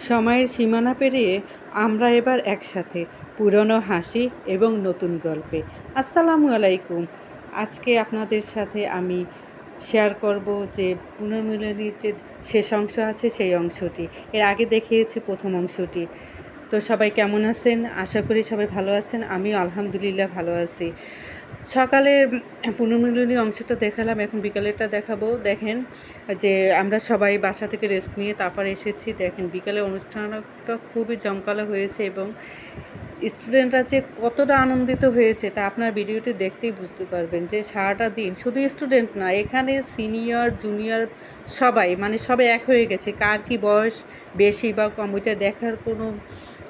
সময়ের সীমানা পেরিয়ে আমরা এবার একসাথে পুরনো হাসি এবং নতুন গল্পে। আসসালামু আলাইকুম। আজকে আপনাদের সাথে আমি শেয়ার করব যে পুনর্মিলনীর যে শেষ অংশ আছে সেই অংশটি। এর আগে দেখিয়েছি প্রথম অংশটি। তো সবাই কেমন আছেন? আশা করি সবাই ভালো আছেন। আমিও আলহামদুলিল্লাহ ভালো আছি। সকালের পুনর্মিলনীর অংশটা দেখালাম, এখন বিকালেরটা দেখাবো। দেখেন যে আমরা সবাই বাসা থেকে রেস্ট নিয়ে তারপর এসেছি। দেখেন বিকালে অনুষ্ঠানটা খুবই জমকালো হয়েছে এবং স্টুডেন্টরা যে কতটা আনন্দিত হয়েছে তা আপনার ভিডিওটি দেখতেই বুঝতে পারবেন যে সারাটা দিন শুধু স্টুডেন্ট না, এখানে সিনিয়র জুনিয়র সবাই মানে সবাই এক হয়ে গেছে। কার কি বয়স বেশি বা কম, ওইটা দেখার কোনো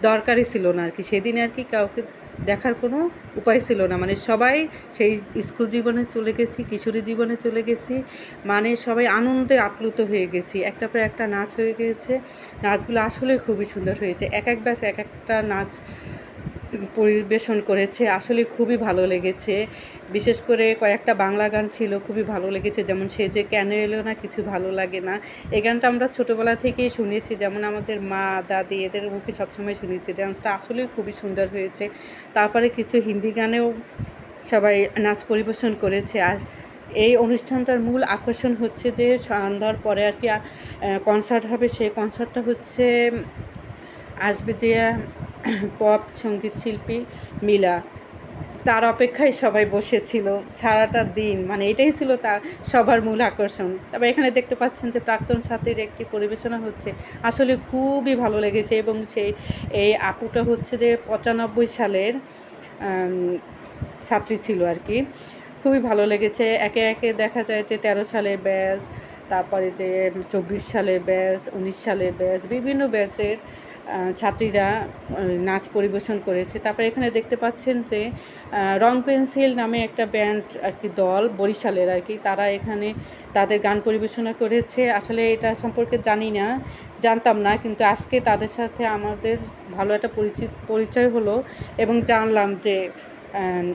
দরকারই ছিল না আর কি। সেদিন আর কি কাউকে দেখার কোনো উপায় ছিল না। মানে সবাই সেই স্কুল জীবনে চলে গেছি, কিশোরী জীবনে চলে গেছি মানে সবাই আনন্দে আপ্লুত হয়ে গেছি। একটা পর একটা নাচ হয়ে গেছে। নাচগুলো আসলে খুবই সুন্দর হয়েছে। এক এক ব্যাস এক একটা নাচ পরিবেশন করেছে, আসলে খুবই ভালো লেগেছে। বিশেষ করে কয়েকটা বাংলা গান ছিল, খুবই ভালো লেগেছে। যেমন সে যে কেন এলো না, কিছু ভালো লাগে না। এই গানটা আমরা ছোটোবেলা থেকেই শুনেছি। যেমন আমাদের মা, দাদি এদের মুখে সবসময় শুনেছি। ডান্সটা আসলেই খুবই সুন্দর হয়েছে। তারপরে কিছু হিন্দি গানেও সবাই নাচ পরিবেশন করেছে। আর এই অনুষ্ঠানটার মূল আকর্ষণ হচ্ছে যে, সন্ধ্যার পরে আর কি কনসার্ট হবে। সেই কনসার্টটা হচ্ছে, আসবে যে পপ, সংগীত শিল্পী মিলা। তার অপেক্ষায় সবাই বসেছিল সারাটা দিন। মানে এটাই ছিল তার সবার মূল আকর্ষণ। তবে এখানে দেখতে পাচ্ছেন যে প্রাক্তন ছাত্রীর একটি পরিবেশনা হচ্ছে, আসলে খুবই ভালো লেগেছে এবং সেই এই আপুটা হচ্ছে যে পঁচানব্বই সালের ছাত্রী ছিল আর কি। খুবই ভালো লেগেছে। একে একে দেখা যায় যে তেরো সালের ব্যাচ, তারপরে যে চব্বিশ সালের ব্যাচ, উনিশ সালের ব্যাচ, বিভিন্ন ব্যাচের ছাত্রীরা নাচ পরিবেশন করেছে। তারপরে এখানে দেখতে পাচ্ছেন যে রং পেন্সিল নামে একটা ব্যান্ড আর কি দল, বরিশালের আর কি। তারা এখানে তাদের গান পরিবেশনা করেছে। আসলে এটা সম্পর্কে জানি না, জানতাম না, কিন্তু আজকে তাদের সাথে আমাদের ভালো একটা পরিচিত পরিচয় হলো এবং জানলাম যে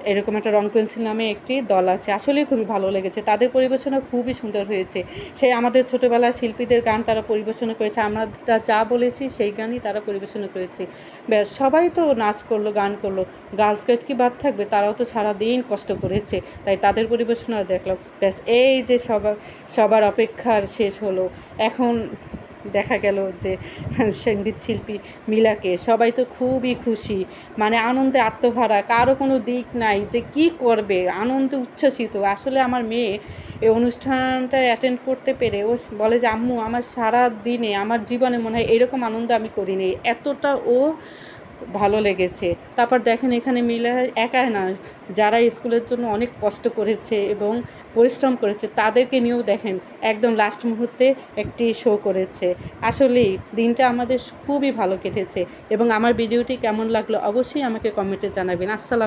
এরকম একটা রং পেন্সিল নামে একটি দল আছে। আসলেই খুবই ভালো লেগেছে। তাদের পরিবেশনা খুবই সুন্দর হয়েছে। সেই আমাদের ছোটোবেলার শিল্পীদের গান তারা পরিবেশনা করেছে। আমরা যা বলেছি সেই গানই তারা পরিবেশনা করেছে। ব্যাস, সবাই তো নাচ করল, গান করল। গার্লস গাইড কি বাদ থাকবে? তারাও তো সারাদিন কষ্ট করেছে। তাই তাদের পরিবেশনা দেখলাম। ব্যাস, এই যে সবার সবার অপেক্ষার শেষ হলো। এখন দেখা গেল যে সংগীত শিল্পী মিলাকে। সবাই তো খুবই খুশি। মানে আনন্দে আত্মহারা, কারও কোনো দিক নাই যে কি করবে? আনন্দে উচ্ছ্বসিত। আসলে আমার মেয়ে এই অনুষ্ঠানটা অ্যাটেন্ড করতে পেরে ও বলে যে, আম্মু, আমার সারা দিনে আমার জীবনে মনে হয় এরকম আনন্দ আমি করিনি। এতটা ও ভালো লেগেছে। তারপর দেখেন এখানে মিলে একাই না, যারা স্কুলের জন্য অনেক কষ্ট করেছে এবং পরিশ্রম করেছে, তাদেরকে নিয়েও দেখেন একদম লাস্ট মুহূর্তে একটি শো করেছে। আসলেই দিনটা আমাদের খুবই ভালো কেটেছে এবং আমার ভিডিওটি কেমন লাগল অবশ্যই আমাকে কমেন্টে জানাবেন। আসসালাম